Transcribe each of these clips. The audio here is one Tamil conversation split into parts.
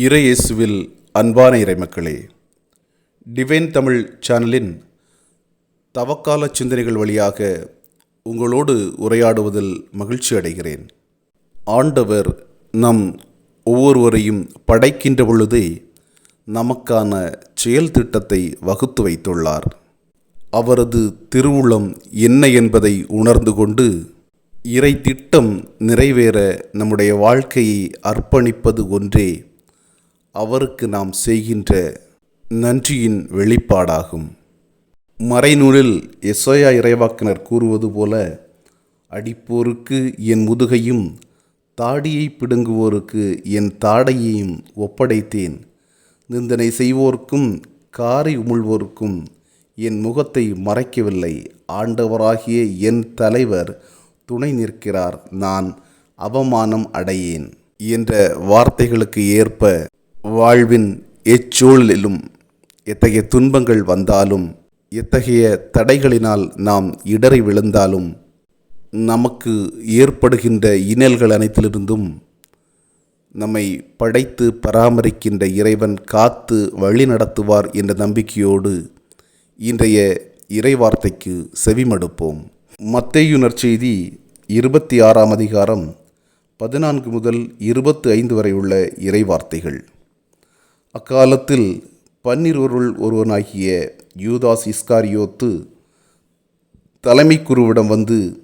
இறையேசுவில் அன்பான இறைமக்களே டிவைன் தமிழ் சேனலின் தவக்கால சிந்தனைகள் வழியாக உங்களோடு உரையாடுவதில் மகிழ்ச்சி அடைகிறேன். ஆண்டவர் நம் ஒவ்வொருவரையும் படைக்கின்ற பொழுதே நமக்கான செயல் திட்டத்தை வகுத்து வைத்துள்ளார். அவரது திருவுளம் என்ன என்பதை உணர்ந்து கொண்டு இறை திட்டம் நிறைவேற நம்முடைய வாழ்க்கையை அர்ப்பணிப்பது ஒன்றே அவருக்கு நாம் செய்கின்ற நன்றியின் வெளிப்பாடாகும். மறைநூலில் எசோயா இறைவாக்கினர் கூறுவது போல அடிப்போருக்கு என் முதுகையும் தாடியை பிடுங்குவோருக்கு என் தாடையையும் ஒப்படைத்தேன். நிந்தனை செய்வோர்க்கும் காரை உமிழ்வோருக்கும் என் முகத்தை மறைக்கவில்லை. ஆண்டவராகிய என் தலைவர் துணை நிற்கிறார். நான் அவமானம் அடையேன். என்ற வார்த்தைகளுக்கு ஏற்ப வாழ்வின் எச்சூழலிலும் எத்தகைய துன்பங்கள் வந்தாலும் எத்தகைய தடைகளினால் நாம் இடறி விழுந்தாலும் நமக்கு ஏற்படுகின்ற இன்னல்கள் அனைத்திலிருந்தும் நம்மை படைத்து பராமரிக்கின்ற இறைவன் காத்து வழி நடத்துவார் என்ற நம்பிக்கையோடு இன்றைய இறைவார்த்தைக்கு செவிமடுப்போம். மத்தேயு செய்தி இருபத்தி ஆறாம் அதிகாரம் பதினான்கு முதல் இருபத்து ஐந்து வரை உள்ள இறைவார்த்தைகள். அக்காலத்தில் பன்னிருவருள் ஒருவனாகிய யூதாஸ் இஸ்காரியோத்து தலைமை குருவிடம் வந்து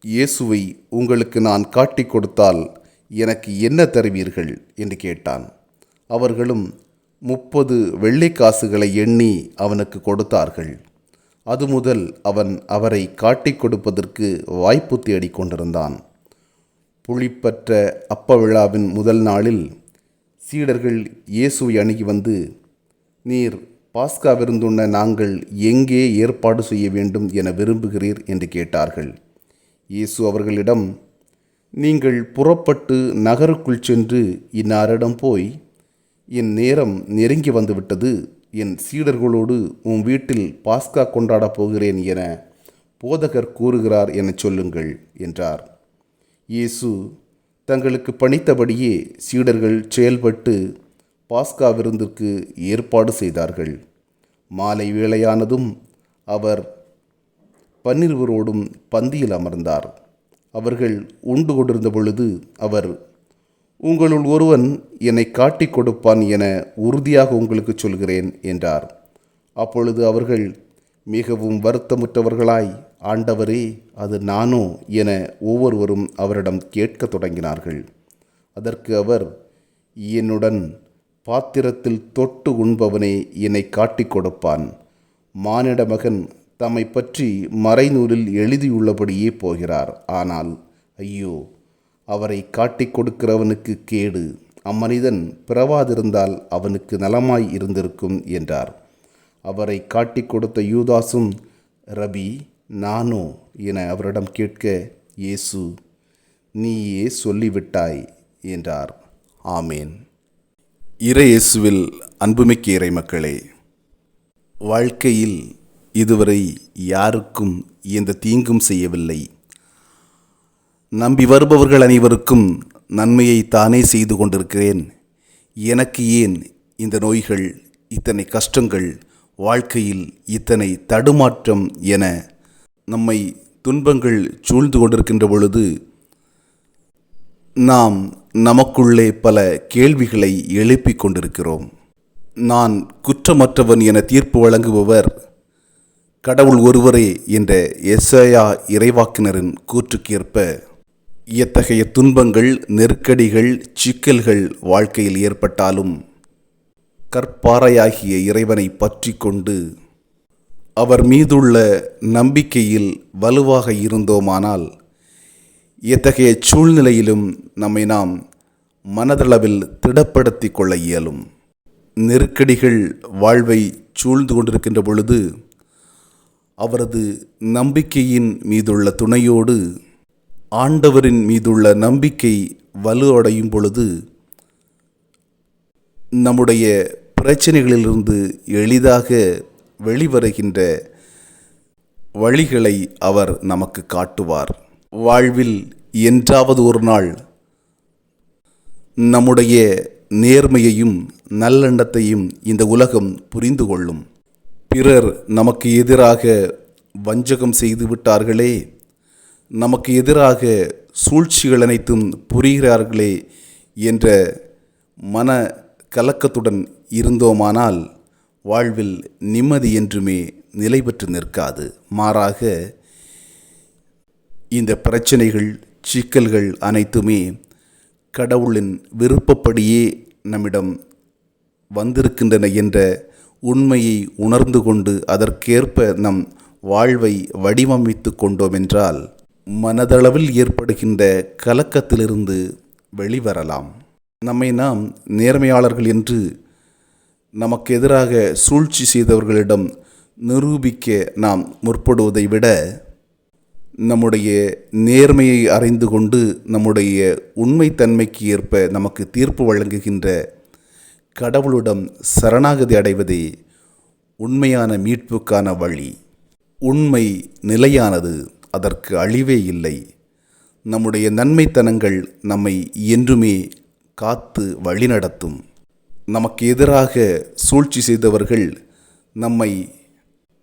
இயேசுவை உங்களுக்கு நான் காட்டிக் கொடுத்தால் எனக்கு என்ன தருவீர்கள்? என்று கேட்டான். அவர்களும் முப்பது வெள்ளை காசுகளை எண்ணி அவனுக்கு கொடுத்தார்கள். அது முதல் அவன் அவரை காட்டிக் கொடுப்பதற்கு வாய்ப்பு தேடிக் கொண்டிருந்தான். புளிப்பற்ற அப்ப விழாவின் முதல் நாளில் சீடர்கள் இயேசுவை அணுகி வந்து நீர் பாஸ்கா விருந்துண்ண நாங்கள் எங்கே ஏற்பாடு செய்ய வேண்டும் என விரும்புகிறீர்? என்று கேட்டார்கள். இயேசு அவர்களிடம் நீங்கள் புறப்பட்டு நகருக்குள் சென்று இன்னாரிடம் போய் என் நேரம் நெருங்கி வந்துவிட்டது. என் சீடர்களோடு உன் வீட்டில் பாஸ்கா கொண்டாடப் போகிறேன் என போதகர் கூறுகிறார் எனச் சொல்லுங்கள் என்றார். இயேசு தங்களுக்கு பணித்தபடியே சீடர்கள் செயல்பட்டு பாஸ்கா விருந்திற்கு ஏற்பாடு செய்தார்கள். மாலை வேளையானதும் அவர் பன்னிருவரோடும் பந்தியில் அமர்ந்தார். அவர்கள் உண்டு கொண்டிருந்த பொழுது அவர் உங்களுள் ஒருவன் என்னை காட்டிக் கொடுப்பான் என உறுதியாக உங்களுக்கு சொல்கிறேன் என்றார். அப்பொழுது அவர்கள் மிகவும் வருத்தமுற்றவர்களாய் ஆண்டவரே அது நானோ என ஒவ்வொருவரும் அவரிடம் கேட்கத் தொடங்கினார்கள். அதற்கு அவர் என்னுடன் பாத்திரத்தில் தொட்டு உண்பவனே என்னை காட்டிக் கொடுப்பான். மானிட மகன் தம்மை பற்றி மறைநூலில் எழுதியுள்ளபடியே போகிறார். ஆனால் ஐயோ அவரை காட்டிக் கொடுக்கிறவனுக்கு கேடு. அம்மனிதன் பிறவாதிருந்தால் அவனுக்கு நலமாய் இருந்திருக்கும் என்றார். அவரை காட்டிக் கொடுத்த யூதாசும் ரபி நானோ என அவரிடம் கேட்க இயேசு நீயே சொல்லிவிட்டாய் என்றார். ஆமேன். இறையேசுவில் அன்புமிக்க இறை மக்களே வாழ்க்கையில் இதுவரை யாருக்கும் எந்த தீங்கும் செய்யவில்லை. நம்பி வருபவர்கள் அனைவருக்கும் நன்மையை தானே செய்து கொண்டிருக்கிறேன். எனக்கு ஏன் இந்த நோய்கள் இத்தனை கஷ்டங்கள் வாழ்க்கையில் இத்தனை தடுமாற்றம் என நம்மை துன்பங்கள் சூழ்ந்து கொண்டிருக்கின்ற பொழுது நாம் நமக்குள்ளே பல கேள்விகளை எழுப்பிக் கொண்டிருக்கிறோம். நான் குற்றமற்றவன் என தீர்ப்பு வழங்குபவர் கடவுள் ஒருவரே என்ற எஸ்ஐயா இறைவாக்கினரின் கூற்றுக்கேற்ப எத்தகைய துன்பங்கள் நெருக்கடிகள் சிக்கல்கள் வாழ்க்கையில் ஏற்பட்டாலும் கற்பாறையாகிய இறைவனை பற்றி கொண்டு அவர் மீதுள்ள நம்பிக்கையில் வலுவாக இருந்தோமானால் எத்தகைய சூழ்நிலையிலும் நம்மை நாம் மனதளவில் திடப்படுத்தி கொள்ள இயலும். நெருக்கடிகள் வாழ்வை சூழ்ந்து கொண்டிருக்கின்ற பொழுது அவரது நம்பிக்கையின் மீதுள்ள துணையோடு ஆண்டவரின் மீதுள்ள நம்பிக்கை வலு அடையும் பொழுது நம்முடைய பிரச்சனைகளிலிருந்து எளிதாக வெளிவருகின்ற வழிகளை அவர் நமக்கு காட்டுவார். வாழ்வில் என்றாவது ஒரு நாள் நம்முடைய நேர்மையையும் நல்லெண்ணத்தையும் இந்த உலகம் புரிந்து கொள்ளும். பிறர் நமக்கு எதிராக வஞ்சகம் செய்து விட்டார்களே நமக்கு எதிராக சூழ்ச்சிகள் அனைத்தும் புரிகிறார்களே என்ற மன கலக்கத்துடன் இருந்தோமானால் வாழ்வில் நிம்மதி என்றுமே நிலை பெற்று நிற்காது. மாறாக இந்த பிரச்சனைகள் சிக்கல்கள் அனைத்துமே கடவுளின் விருப்பப்படியே நம்மிடம் வந்திருக்கின்றன என்ற உண்மையை உணர்ந்து கொண்டு அதற்கேற்ப நம் வாழ்வை வடிவமைத்து கொண்டோம் என்றால் மனதளவில் ஏற்படுகின்ற கலக்கத்திலிருந்து வெளிவரலாம். நம்மை நாம் நேர்மையாளர்கள் என்று நமக்கு எதிராக சூழ்ச்சி செய்தவர்களிடம் நிரூபிக்க நாம் முற்படுவதை விட நம்முடைய நேர்மையை அறிந்து கொண்டு நம்முடைய உண்மைத்தன்மைக்கு ஏற்ப நமக்கு தீர்ப்பு வழங்குகின்ற கடவுளிடம் சரணாகதி அடைவதே உண்மையான மீட்புக்கான வழி. உண்மை நிலையானது அதற்கு அழிவே இல்லை. நம்முடைய நன்மைத்தனங்கள் நம்மை என்றுமே காத்து வழிநடத்தும். நமக்கு எதிராக சூழ்ச்சி செய்தவர்கள் நம்மை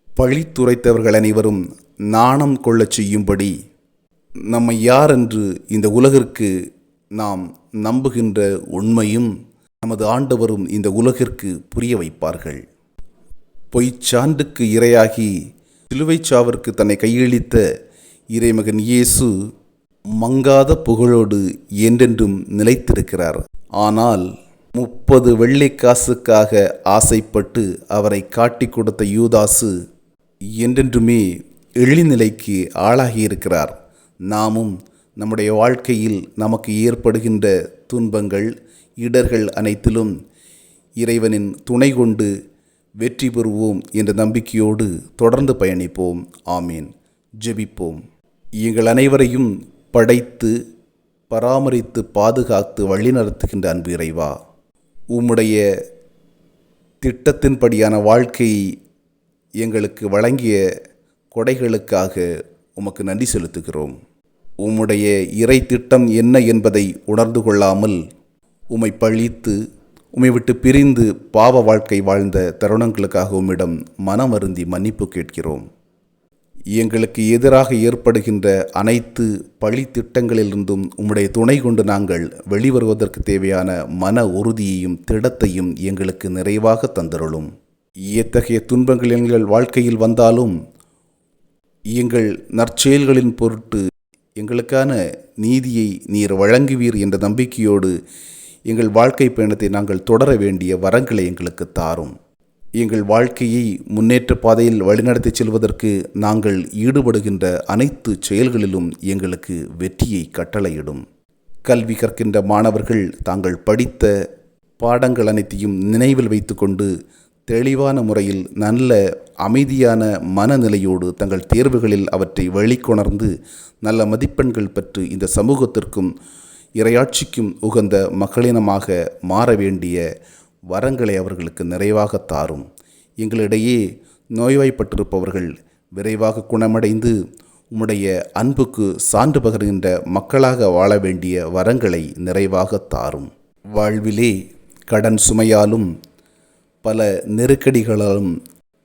பழித்துரைத்தவர்கள் அனைவரும் நாணம் கொள்ளச் செய்யும்படி நம்மை யார் என்று இந்த உலகிற்கு நாம் நம்புகின்ற உண்மையும் நமது ஆண்டவரும் இந்த உலகிற்கு புரிய வைப்பார்கள். பொய்ச்சான்றுக்கு இரையாகி சிலுவைச்சாவிற்கு தன்னை கையளித்த இறைமகன் இயேசு மங்காத புகழோடு என்றென்றும் நிலைத்திருக்கிறார். ஆனால் முப்பது வெள்ளைக்காசுக்காக ஆசைப்பட்டு அவரை காட்டிக் கொடுத்த யூதாசு என்றென்றுமே எழிநிலைக்கு ஆளாகியிருக்கிறார். நாமும் நம்முடைய வாழ்க்கையில் நமக்கு ஏற்படுகின்ற துன்பங்கள் இடர்கள் அனைத்திலும் இறைவனின் துணை கொண்டு வெற்றி பெறுவோம் என்ற நம்பிக்கையோடு தொடர்ந்து பயணிப்போம். ஆமீன். ஜெபிப்போம். எங்கள் அனைவரையும் படைத்து பராமரித்து பாதுகாத்து வழிநடத்துகின்ற அன்பு இறைவா. உம்முடைய திட்டத்தின்படியான வாழ்க்கை எங்களுக்கு வழங்கிய கொடைகளுக்காக உமக்கு நன்றி செலுத்துகிறோம். உம்முடைய இறை திட்டம் என்ன என்பதை உணர்ந்து கொள்ளாமல் உம்மை பழித்து உம்மை விட்டு பிரிந்து பாவ வாழ்க்கை வாழ்ந்த தருணங்களுக்காக உம்மிடம் மனமருந்தி மன்னிப்பு கேட்கிறோம். எங்களுக்கு எதிராக ஏற்படுகின்ற அனைத்து பழி திட்டங்களிலிருந்தும் உம்முடைய துணை கொண்டு நாங்கள் வெளிவருவதற்கு தேவையான மன உறுதியையும் திடத்தையும் எங்களுக்கு நிறைவாக தந்தருளும். எத்தகைய துன்பங்கள் எங்கள் வாழ்க்கையில் வந்தாலும் எங்கள் நற்செயல்களின் பொருட்டு எங்களுக்கான நீதியை நீர் வழங்குவீர் என்ற நம்பிக்கையோடு எங்கள் வாழ்க்கை பயணத்தை நாங்கள் தொடர வேண்டிய வரங்களை எங்களுக்கு தாரும். எங்கள் வாழ்க்கையை முன்னேற்ற பாதையில் வழிநடத்திச் செல்வதற்கு நாங்கள் ஈடுபடுகின்ற அனைத்து செயல்களிலும் எங்களுக்கு வெற்றியை கட்டளையிடும். கல்வி கற்கின்ற மாணவர்கள் தாங்கள் படித்த பாடங்கள் அனைத்தையும் நினைவில் வைத்துக்கொண்டு தெளிவான முறையில் நல்ல அமைதியான மனநிலையோடு தங்கள் தேர்வுகளில் அவற்றை வெளிக்கொணர்ந்து நல்ல மதிப்பெண்கள் பெற்று இந்த சமூகத்திற்கும் இரையாட்சிக்கும் உகந்த மக்களினமாக மாற வேண்டிய வரங்களை அவர்களுக்கு நிறைவாக தாரும். எங்களிடையே நோய்வாய்ப்பட்டிருப்பவர்கள் விரைவாக குணமடைந்து உம்முடைய அன்புக்கு சான்று பகர்கின்ற மக்களாக வாழ வேண்டிய வரங்களை நிறைவாக தாரும். வாழ்விலே கடன் சுமையாலும் பல நெருக்கடிகளாலும்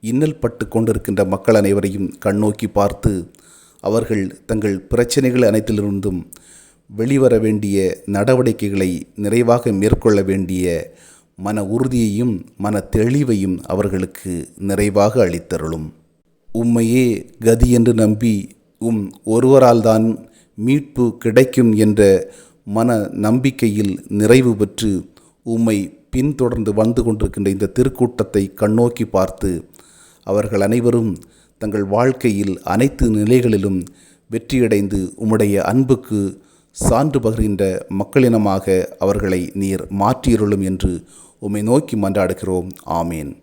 இன்னல் பட்டு கொண்டிருக்கின்ற மக்கள் அனைவரையும் கண்ணோக்கி பார்த்து அவர்கள் தங்கள் பிரச்சனைகள் அனைத்திலிருந்தும் வெளிவர வேண்டிய நடவடிக்கைகளை நிறைவாக மேற்கொள்ள வேண்டிய மன உறுதியையும் மன தெளிவையும் அவர்களுக்கு நிறைவாக அளித்தருளும். உம்மையே கதி என்று நம்பி உம் ஒருவரால்தான் மீட்பு கிடைக்கும் என்ற மன நம்பிக்கையில் நிறைவு பெற்று உம்மை பின்தொடர்ந்து வந்து கொண்டிருக்கின்ற இந்த திருக்கூட்டத்தை கண்ணோக்கி பார்த்து அவர்கள் அனைவரும் தங்கள் வாழ்க்கையில் அனைத்து நிலைகளிலும் வெற்றியடைந்து உம்முடைய அன்புக்கு சான்று பகிர்கின்ற மக்களினமாக அவர்களை நீர் மாற்றியருளும் என்று உம்மை நோக்கி மன்றாடுகிறோம். ஆமேன்.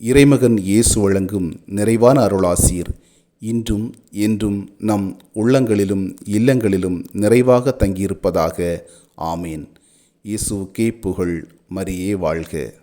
இறைமகன் இயேசு வழங்கும் நிறைவான அருளாசீர். இன்றும் என்றும் நம் உள்ளங்களிலும் இல்லங்களிலும் நிறைவாக தங்கியிருப்பதாக. ஆமேன். இயேசுவுக்கே புகழ் மரியே வாழ்க.